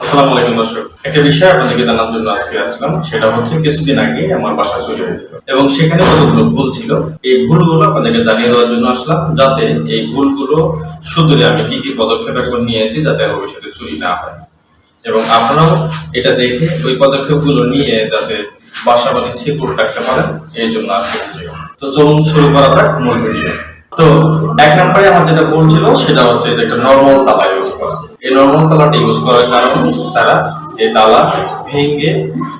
আসসালামু আলাইকুম দর্শক। একটা বিষয় আপনাদেরকে জানার জন্য আজকে আসলাম, সেটা হচ্ছে কিছুদিন আগে আমার বাসা চলে হয়েছিল এবং সেখানে কতগুলো ভুল ছিল, এই ভুলগুলো আপনাদেরকে জানিয়ে দেওয়ার জন্য আসলাম, যাতে এই ভুলগুলো শুধরে আমি কি কি পদক্ষেপ এখন নিয়েছি যাতে ভবিষ্যতে চুরি না হয়। এবং আপনারাও এটা দেখে ওই পদক্ষেপগুলো নিয়ে যাতে বাসা বাড়ি সিকিউর রাখতে পারেন, এই জন্য আজকে তো চলুন শুরু করা যাক মূল ভিডিও। তো এক নম্বরে আমার যেটা ভুল ছিল, সেটা হচ্ছে যে একটা নর্মাল তালা ইউজ করা। এই নর্মাল তালাটা ইউজ করার কারণে তারা এই তালা ভেঙে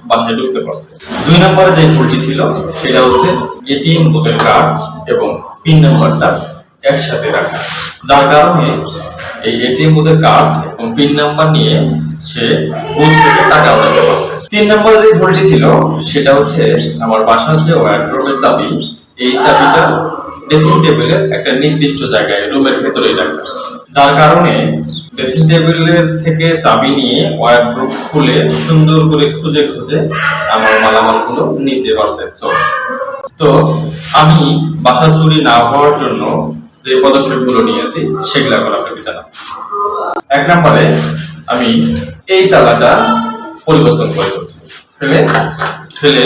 বাসায় ঢুকতে পারছে। দুই নম্বরে যে ভুলটি ছিল, সেটা হচ্ছে এটিএম বুথের কার্ড এবং পিন নাম্বারটা একসাথে রাখা। যার কারণে এই এটিএম বুথের কার্ড এবং পিন নাম্বার নিয়ে সে বুথ থেকে টাকা উঠাতে পারছে। তিন নম্বরে যে ভুলটি ছিল, সেটা হচ্ছে আমার বাসার যে ওয়ার্ড্রোবের চাবি, এই চাবিটা ড্রেসিং টেবিলের একটা নির্দিষ্ট জায়গায় রুমের ভেতরেই রাখা। যার কারণে ড্রেসিং টেবিলের থেকে চাবি নিয়ে ওয়ার্ড্রোব খুলে সুন্দর করে খুঁজে খুঁজে আমার মালামালগুলো নিতে পারছে। চোর তো আমি বাসা চুরি না হওয়ার জন্য যে পদক্ষেপগুলো নিয়েছি, সেগুলো এখন আপনাকে জানাব। এক নম্বরে আমি এই তালাটা পরিবর্তন করে দিচ্ছি ফেলে ফেলে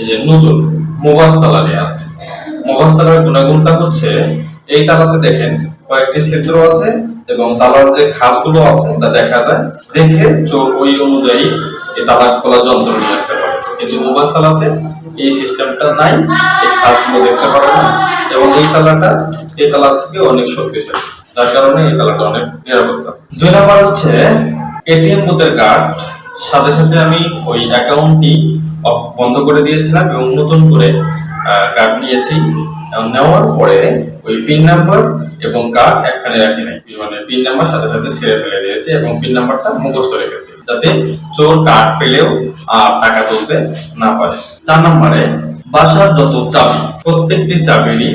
এই যে নতুন মোবাস তালা নিয়ে আছে। মোবাস তালার গুণাগুণটা হচ্ছে, এই তালাতে দেখেন কয়েকটি ছিদ্র আছে এবং তালার যে খাসগুলো আছে, এটা দেখা যায়। দেখে চোর ওই অনুযায়ী এই তালা খোলা যন্ত্র নিয়ে আসতে পারে। কিন্তু মোবাইল তালাতে এই সিস্টেমটা নাই, এই খাসগুলো দেখতে পারে না। এবং এই তালাটা, এই তালার থেকে অনেক শক্তিশালী। যার কারণে এই তালাটা অনেক নিরাপত্তা। দুই নাম্বার হচ্ছে এটিএম বুথের কার্ড সাথে সাথে আমি ওই অ্যাকাউন্টটি বন্ধ করে দিয়েছিলাম এবং নতুন করে কার্ড নিয়েছি। নেওয়ার পরে ওই পিন নাম্বার এবং কার্ড একখানে রাখি নাই। মানে পিন নাম্বার সাথে সাথে ছেড়ে ফেলে দিয়েছি এবং পিন নাম্বারটা মুখস্থ রেখেছি, যাতে চোর কার্ড পেলেও আর টাকা তুলতে না পারে। চার নম্বরে, বাসার যত চাবি, প্রত্যেকটি চাবিরই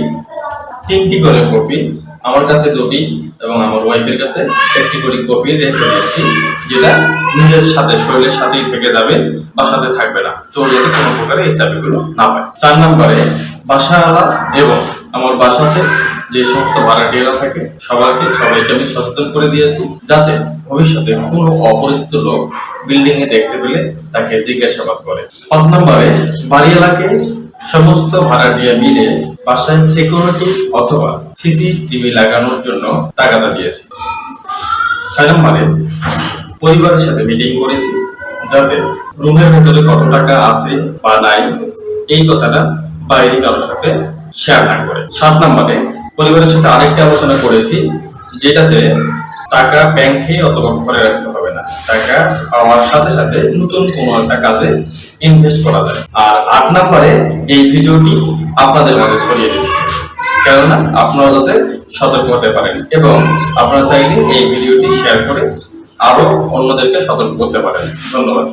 তিনটি করে কপি আমার কাছে দুটি এবং আমার ওয়াইফের কাছে একটি করে কপি রেখে দিয়েছি, যেটা নিজের সাথে, শরীরের সাথেই থেকে যাবে বাসাতে থাকবে না। চোর যাতে কোনো প্রকারে এই চাবিগুলো না পায়। চার নম্বরে, বাসাওয়ালা এবং আমার বাসাতে যে সমস্ত ভাড়াটিয়ারা থাকে, সবাইকে সবাইকে আমি সচেতন করে দিয়েছি যাতে ভবিষ্যতে কোনো অপরিচিত লোক বিল্ডিং এ দেখতে পেলে তাকে জিজ্ঞাসাবাদ করে। পাঁচ নম্বরে বাড়ি এলাকায় সমস্ত ভাড়াটিয়া মিলে বাসায় সিকিউরিটি অথবা সিসিটিভি লাগানোর জন্য টাকাটা দিয়েছি। ছয় নম্বরে, পরিবারের সাথে মিটিং করেছি যাতে রুমের ভেতরে কত টাকা আছে বা নাই, এই কথাটা বাইরে কারোর সাথে শেয়ার না করে। সাত নম্বরে পরিবারের সাথে আরেকটি আলোচনা করেছি, যেটাতে টাকা ব্যাংকে অথবা ঘরে রাখতে হবে না। টাকা পাওয়ার সাথে সাথে নতুন কোনো একটা কাজে ইনভেস্ট করা যায়। আর আট নম্বরে এই ভিডিওটি আপনাদের মাঝে ছড়িয়ে দিচ্ছি। কেননা আপনারা যাতে সতর্ক হতে পারেন এবং আপনারা চাইলে এই ভিডিওটি শেয়ার করে আরও অন্যদেরকে সতর্ক করতে পারেন। ধন্যবাদ।